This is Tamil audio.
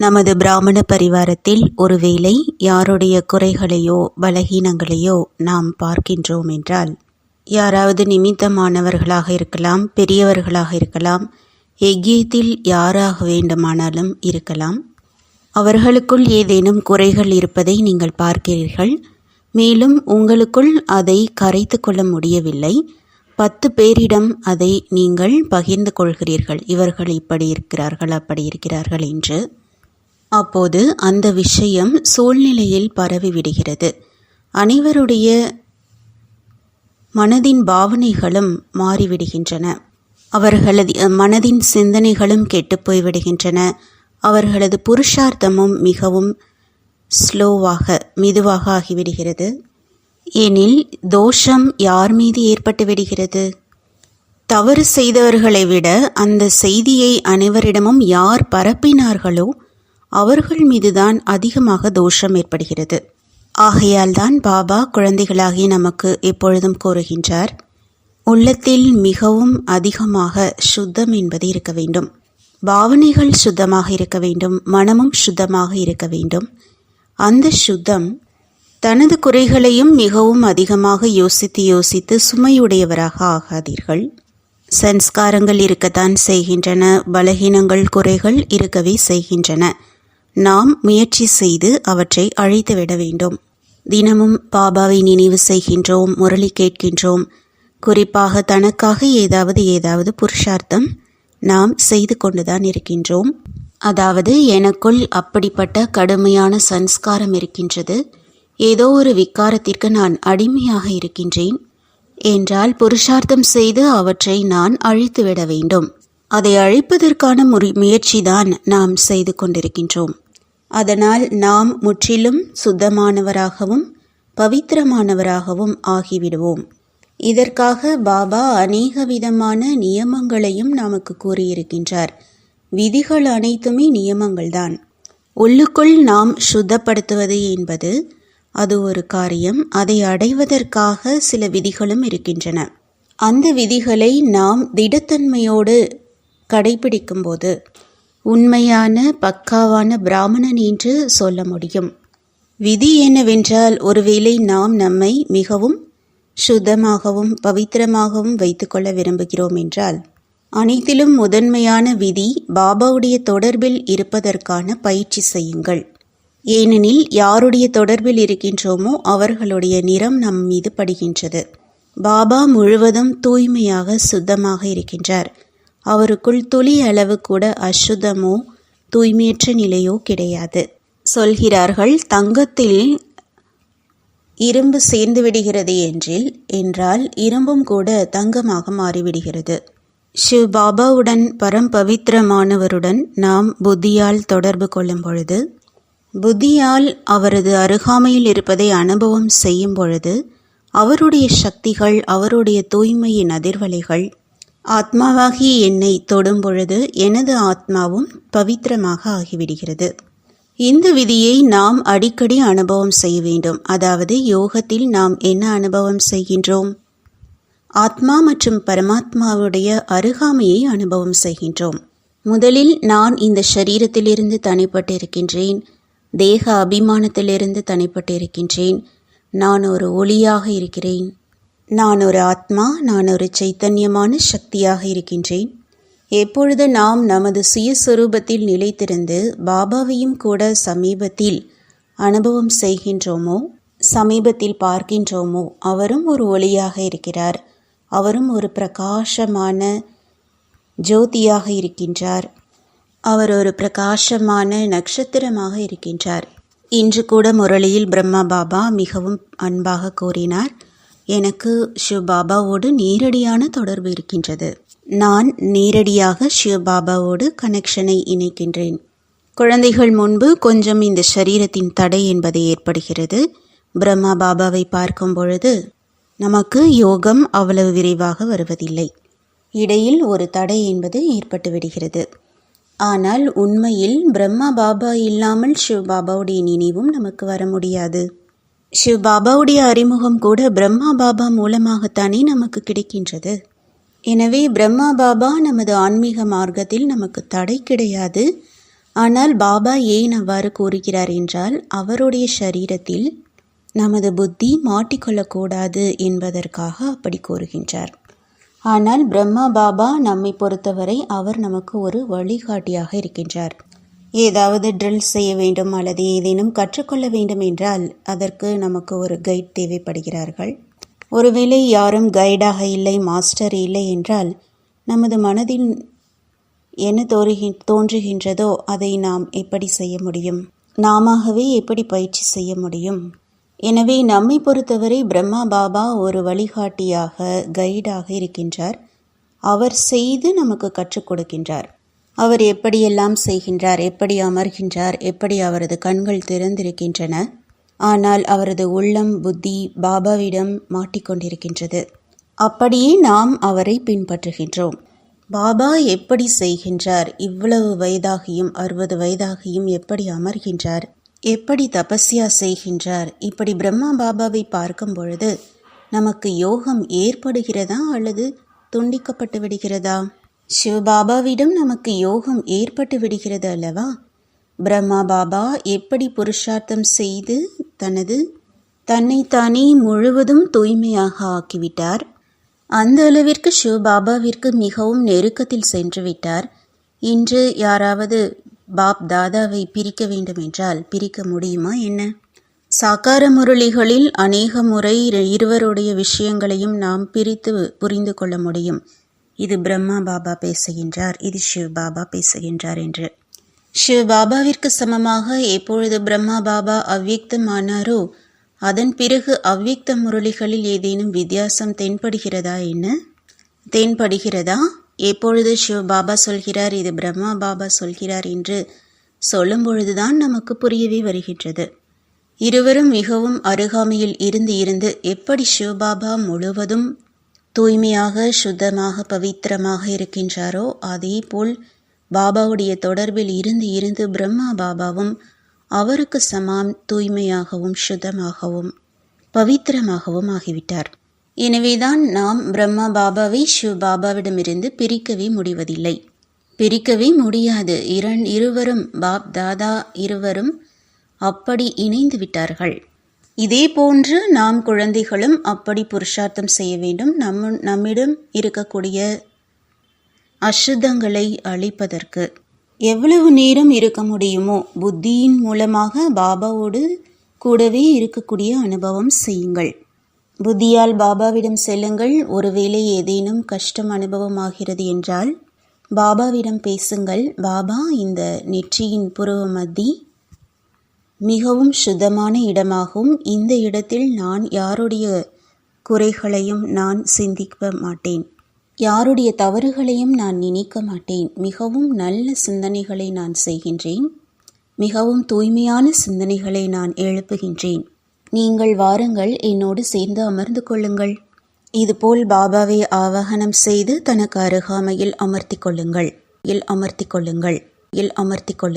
நமது பிராமண பரிவாரத்தில் ஒருவேளை யாருடைய குறைகளையோ பலகீனங்களையோ நாம் பார்க்கின்றோம் என்றால் யாராவது நிமித்தமானவர்களாக இருக்கலாம் பெரியவர்களாக இருக்கலாம் எக்கியத்தில் யாராக வேண்டுமானாலும் இருக்கலாம். அவர்களுக்குள் ஏதேனும் குறைகள் இருப்பதை நீங்கள் பார்க்கிறீர்கள். மேலும் உங்களுக்குள் அதை கரைத்து கொள்ள முடியவில்லை. பத்து பேரிடம் அதை நீங்கள் பகிர்ந்து கொள்கிறீர்கள். இவர்கள் இப்படி இருக்கிறார்கள் அப்படி இருக்கிறார்கள் என்று. அப்போது அந்த விஷயம் சூழ்நிலையில் பரவிவிடுகிறது. அனைவருடைய மனதின் பாவனைகளும் மாறிவிடுகின்றன. அவர்களது மனதின் சிந்தனைகளும் கெட்டுப்போய் விடுகின்றன அவர்களது புருஷார்த்தமும் மிகவும் ஸ்லோவாக மெதுவாக ஆகிவிடுகிறது. எனில் தோஷம் யார் மீது ஏற்பட்டு விடுகிறது? தவறு செய்தவர்களை விட அந்த செய்தியை அனைவரிடமும் யார் பரப்பினார்களோ அவர்கள் மீதுதான் அதிகமாக தோஷம் ஏற்படுகிறது. ஆகையால் தான் பாபா குழந்தைகளாகி நமக்கு எப்பொழுதும் கூறுகின்றார் உள்ளத்தில் மிகவும் அதிகமாக சுத்தம் என்பது இருக்க வேண்டும். பாவனைகள் சுத்தமாக இருக்க வேண்டும் மனமும் சுத்தமாக இருக்க வேண்டும். அந்த சுத்தம் தனது குறைகளையும் மிகவும் அதிகமாக யோசித்து யோசித்து சுமையுடையவராக ஆகாதீர்கள். சன்ஸ்காரங்கள் இருக்கத்தான் செய்கின்றன பலகீனங்கள் குறைகள் இருக்கவே செய்கின்றன. நாம் முயற்சி செய்து அவற்றை அழைத்துவிட வேண்டும். தினமும் பாபாவை நினைவு செய்கின்றோம் முரளி கேட்கின்றோம். குறிப்பாக தனக்காக ஏதாவது ஏதாவது புருஷார்த்தம் நாம் செய்து கொண்டுதான் இருக்கின்றோம். அதாவது எனக்குள் அப்படிப்பட்ட கடுமையான சன்ஸ்காரம் இருக்கின்றது. ஏதோ ஒரு விக்காரத்திற்கு நான் அடிமையாக இருக்கின்றேன் என்றால் புருஷார்த்தம் செய்து அவற்றை நான் அழித்துவிட வேண்டும். அதை அழிப்பதற்கான முறி முயற்சிதான் நாம் செய்து கொண்டிருக்கின்றோம். அதனால் நாம் முற்றிலும் சுத்தமானவராகவும் பவித்திரமானவராகவும் ஆகிவிடுவோம். இதற்காக பாபா அநேக விதமான நியமங்களையும் நமக்கு கூறியிருக்கின்றார். விதிகள் அனைத்துமே நியமங்கள்தான். உள்ளுக்குள் நாம் சுத்தப்படுத்துவது என்பது அது ஒரு காரியம். அதை அடைவதற்காக சில விதிகளும் இருக்கின்றன. அந்த விதிகளை நாம் திடத்தன்மையோடு கடைபிடிக்கும்போது உண்மையான பக்காவான பிராமணன் என்று சொல்ல முடியும். விதி என்னவென்றால் ஒருவேளை நாம் நம்மை மிகவும் சுத்தமாகவும் பவித்திரமாகவும் வைத்துக்கொள்ள விரும்புகிறோம் என்றால் அனைத்திலும் முதன்மையான விதி பாபாவுடைய தொடர்பில் இருப்பதற்கான பயிற்சி செய்யுங்கள். ஏனெனில் யாருடைய தொடர்பில் இருக்கின்றோமோ அவர்களுடைய நிறம் நம் மீது படுகின்றது. பாபா முழுவதும் தூய்மையாக சுத்தமாக இருக்கின்றார். அவருக்குள் துளி அளவு கூட அசுத்தமோ தூய்மையற்ற நிலையோ கிடையாது. சொல்கிறார்கள் தங்கத்தில் இரும்பு சேர்ந்து விடுகிறது என்றில் என்றால் இரும்பும் கூட தங்கமாக மாறிவிடுகிறது. ஷிவ் பாபாவுடன் பரம்பவித்திரமானவருடன் நாம் புத்தியால் தொடர்பு கொள்ளும் பொழுது புத்தியால் அவரது அருகாமையில் இருப்பதை அனுபவம் செய்யும் பொழுது அவருடைய சக்திகள் அவருடைய தூய்மையின் அதிர்வலைகள் ஆத்மாவாகி என்னை தொடும் பொழுது எனது ஆத்மாவும் பவித்திரமாக ஆகிவிடுகிறது. இந்த விதியை நாம் அடிக்கடி அனுபவம் செய்ய வேண்டும். அதாவது யோகத்தில் நாம் என்ன அனுபவம் செய்கின்றோம்? ஆத்மா மற்றும் பரமாத்மாவுடைய அருகாமையை அனுபவம் செய்கின்றோம். முதலில் நான் இந்த சரீரத்திலிருந்து தனிப்பட்டு இருக்கின்றேன் தேக அபிமானத்திலிருந்து தனிப்பட்டு இருக்கின்றேன் நான் ஒரு ஒளியாக இருக்கிறேன். நான் ஒரு ஆத்மா நான் ஒரு சைத்தன்யமான சக்தியாக இருக்கின்றேன். எப்பொழுது நாம் நமது சுயஸ்வரூபத்தில் நிலைத்திருந்து பாபாவையும் கூட சமீபத்தில் அனுபவம் செய்கின்றோமோ சமீபத்தில் பார்க்கின்றோமோ அவரும் ஒரு ஒளியாக இருக்கிறார். அவரும் ஒரு பிரகாசமான ஜோதியாக இருக்கின்றார். அவர் ஒரு பிரகாசமான நட்சத்திரமாக இருக்கின்றார். இன்று கூட முரளியில் பிரம்மா பாபா மிகவும் அன்பாக கூறினார். எனக்கு ஷிவ் பாபாவோடு நேரடியான தொடர்பு இருக்கின்றது. நான் நேரடியாக ஷிவ் பாபாவோடு கனெக்ஷனை இணைக்கின்றேன். குழந்தைகள் முன்பு கொஞ்சம் இந்த சரீரத்தின் தடை என்பது ஏற்படுகிறது. பிரம்மா பாபாவை பார்க்கும் பொழுது நமக்கு யோகம் அவ்வளவு விரைவாக வருவதில்லை. இடையில் ஒரு தடை என்பது ஏற்பட்டு விடுகிறது ஆனால் உண்மையில் பிரம்மா பாபா இல்லாமல் சிவ பாபாவுடைய நினைவும் நமக்கு வர முடியாது. ஷிவ் பாபாவுடைய அறிமுகம் கூட பிரம்மா பாபா மூலமாகத்தானே நமக்கு கிடைக்கின்றது. எனவே பிரம்மா பாபா நமது ஆன்மீக மார்க்கத்தில் நமக்கு தடை கிடையாது. ஆனால் பாபா ஏன் அவ்வாறு கூறுகிறார் என்றால் அவருடைய சரீரத்தில் நமது புத்தி மாட்டிக்கொள்ளக்கூடாது என்பதற்காக அப்படி கூறுகின்றார். ஆனால் பிரம்மா பாபா நம்மை பொறுத்தவரை அவர் நமக்கு ஒரு வழிகாட்டியாக இருக்கின்றார். ஏதாவது ட்ரில் செய்ய வேண்டும் அல்லது ஏதேனும் கற்றுக்கொள்ள வேண்டும் என்றால் அதற்கு நமக்கு ஒரு கைட் தேவைப்படுகிறார்கள். ஒருவேளை யாரும் கைடாக இல்லை மாஸ்டர் இல்லை என்றால் நமது மனதில் என்ன தோறுகி தோன்றுகின்றதோ அதை நாம் எப்படி செய்ய முடியும்? நாமவே எப்படி பயிற்சி செய்ய முடியும்? எனவே நம்மை பொறுத்தவரை பிரம்மா பாபா ஒரு வழிகாட்டியாக கைடாக இருக்கின்றார். அவர் செய்து நமக்கு கற்றுக் கொடுக்கின்றார். அவர் எப்படியெல்லாம் செய்கின்றார் எப்படி அமர்கின்றார் எப்படி அவரது கண்கள் திறந்திருக்கின்றன. ஆனால் அவரது உள்ளம் புத்தி பாபாவிடம் மாட்டிக்கொண்டிருக்கின்றது. அப்படியே நாம் அவரை பின்பற்றுகின்றோம். பாபா எப்படி செய்கின்றார் இவ்வளவு வயதாகியும் அறுபது வயதாகியும் எப்படி அமர்கின்றார் எப்படி தபஸ்யா செய்கின்றார் இப்படி பிரம்மா பாபாவை பார்க்கும் பொழுது நமக்கு யோகம் ஏற்படுகிறதா அல்லது துண்டிக்கப்பட்டு விடுகிறதா? சிவபாபாவிடம் நமக்கு யோகம் ஏற்பட்டு விடுகிறது அல்லவா? பிரம்மா பாபா எப்படி புருஷார்த்தம் செய்து தனது தன்னைத்தானே முழுவதும் தூய்மையாக ஆக்கிவிட்டார்? அந்த அளவிற்கு சிவபாபாவிற்கு மிகவும் நெருக்கத்தில் சென்று விட்டார். இன்று யாராவது பாப் தாதாவை பிரிக்க வேண்டும் என்றால் பிரிக்க முடியுமா என்ன? சாக்கார முரளிகளில் அநேக முறை இருவருடைய விஷயங்களையும் நாம் பிரித்து புரிந்து கொள்ள முடியும். இது பிரம்மா பாபா பேசுகின்றார் இது சிவ் பாபா பேசுகின்றார் என்று. சிவ பாபாவிற்கு சமமாக எப்பொழுது பிரம்மா பாபா அவ்வியக்தமானாரோ அதன் பிறகு அவ்வியக்த முரளிகளில் ஏதேனும் வித்தியாசம் தென்படுகிறதா என்ன? தென்படுகிறதா? எப்பொழுது சிவ பாபா சொல்கிறார் இது பிரம்மா பாபா சொல்கிறார் என்று சொல்லும் பொழுதுதான் நமக்கு புரியவே வருகின்றது. இருவரும் மிகவும் அருகாமையில் இருந்து இருந்து எப்படி சிவபாபா முழுவதும் தூய்மையாக சுத்தமாக பவித்திரமாக இருக்கின்றாரோ அதே போல் பாபாவுடைய தொடர்பில் இருந்து இருந்து பிரம்மா பாபாவும் அவருக்கு சமாம் தூய்மையாகவும் சுத்தமாகவும் பவித்திரமாகவும் ஆகிவிட்டார். எனவேதான் நாம் பிரம்மா பாபாவை சிவ பாபாவிடமிருந்து பிரிக்கவே முடிவதில்லை. பிரிக்கவே முடியாது. இரண் இருவரும் பாப் தாதா இருவரும் அப்படி இணைந்து விட்டார்கள். இதே போன்று நாம் குழந்தைகளும் அப்படி புருஷார்த்தம் செய்ய வேண்டும். நம் நம்மிடம் இருக்கக்கூடிய அசுத்தங்களை அழிப்பதற்கு எவ்வளவு நேரம் இருக்க முடியுமோ புத்தியின் மூலமாக பாபாவோடு கூடவே இருக்கக்கூடிய அனுபவம் செய்யுங்கள். புத்தியால் பாபாவிடம் செல்லுங்கள். ஒருவேளை ஏதேனும் கஷ்டம் அனுபவமாகிறது என்றால் பாபாவிடம் பேசுங்கள். பாபா இந்த நெற்றியின் புருவ மத்தி மிகவும் சுத்தமான இடமாகும் இந்த இடத்தில் நான் யாருடைய குறைகளையும் நான் சிந்திக்க மாட்டேன். யாருடைய தவறுகளையும் நான் நினைக்க மாட்டேன். மிகவும் நல்ல சிந்தனைகளை நான் செய்கின்றேன். மிகவும் தூய்மையான சிந்தனைகளை நான் எழுப்புகின்றேன். நீங்கள் வாருங்கள் என்னோடு சேர்ந்து அமர்ந்து கொள்ளுங்கள். இதுபோல் பாபாவை ஆவாகனம் செய்து தனக்கு அருகாமையில் அமர்த்தி கொள்ளுங்கள். இல் அமர்த்தி கொள்ளுங்கள். இல் அமர்த்தி கொள்ளுங்கள்.